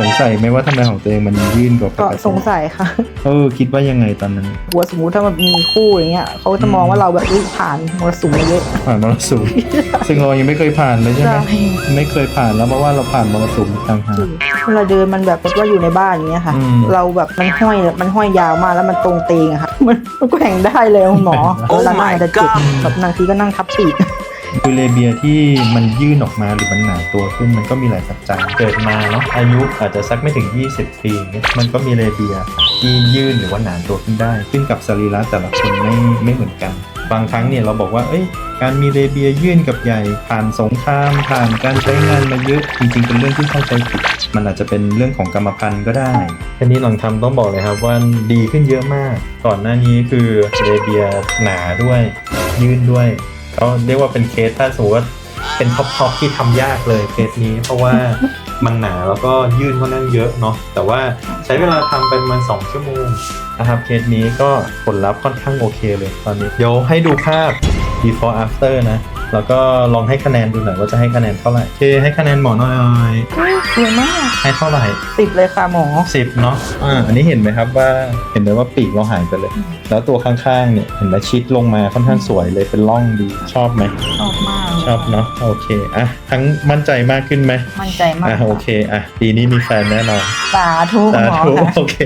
สงสัยไหมว่าทำไมของตัวเองมันยื่นกว่าปก็กติสงสัยค่ะ เออคิดว่ายังไงตอนนั้นหัวสมมติถ้ามันมีคู่อย่างเงี้ยเขาจะมองว่าเราแบบอุ๊ยผ่านมรสุมมาเยอะ ผ่านมรสุม ซึ่งเรายังไม่เคยผ่านเลยใช่ไหมใช่ ไม่เคยผ่านแล้วเพราะว่าเราผ่านมรสุมต่างหาก เวลาเดินมันแบบว่าอยู่ในบ้านอย่างเงี้ยค่ะ อืม เราแบบมันห้อยมันห้อยยาวมากแล้วมันตรงเตงอะค่ะ มันมันแกว่งได้เลยคุณหมอ Oh เวลานั่ง my มันจะเจ็บ God แบบบางทีก็นั่งทับปีก คือเลเบียที่มันยื่นออกมาหรือมันหนาตัวขึ้นมันก็มีหลายปัจจัยเกิดมาเนาะอายุอาจจะสักไม่ถึง 20 ปีเนี่ยมันก็มีเลเบียที่ยื่นหรือว่าหนาตัวขึ้นได้ขึ้นกับสรีระแต่ละคนไม่ไม่เหมือนกัน บางครั้งเนี่ยเราบอกว่าเอ้ยการมีเลเบียยื่นกับใหญ่ผ่านสงครามผ่านการใช้งานมาเยอะจริงๆเป็นเรื่องที่เข้าใจผิดมันอาจจะเป็นเรื่องของกรรมพันธุ์ก็ได้ทีนี้หลังทำต้องบอกเลยครับว่าดีขึ้นเยอะมาก ก่อนหน้านี้คือเลเบียหนาด้วย ยื่นด้วย ก็เรียกว่าเป็นเคสถ้าสมมติว่าเป็นท็อปทอปที่ทำยากเลยเคสนี้ เพราะว่ามันหนาแล้วก็ยื่นค่อนข้างเยอะเนาะแต่ว่าใช้เวลาทำเป็นมาณสองชั่วโมงนะครับเคสนี้ก็ผลลัพธ์ค่อนข้างโอเคเลยตอนนี้ เดี๋ยวให้ดูภาพ before after นะ แล้วก็ลองให้คะแนนดูหน่อยว่าจะให้คะแนนเท่าไหร่โอเคให้คะแนนหมอหน่อยสวยมากให้เท่าไหร่สิบเลยค่ะหมอสิบเนาะอ่าอันนี้เห็นไหมครับว่าเห็นไหมว่าปีกเราหายไปเลย แล้วตัวข้างๆเนี่ยเห็นไหมชิดลงมาค่อนข้างสวยเลยเป็นร่องดีชอบไหมชอบมากชอบเนาะโอเคอะทั้งมั่นใจมากขึ้นไหมมั่นใจมากอะโอเคอะปีนี้มีแฟนแน่นอนสาธุสาหมอธุค่ะ โอเค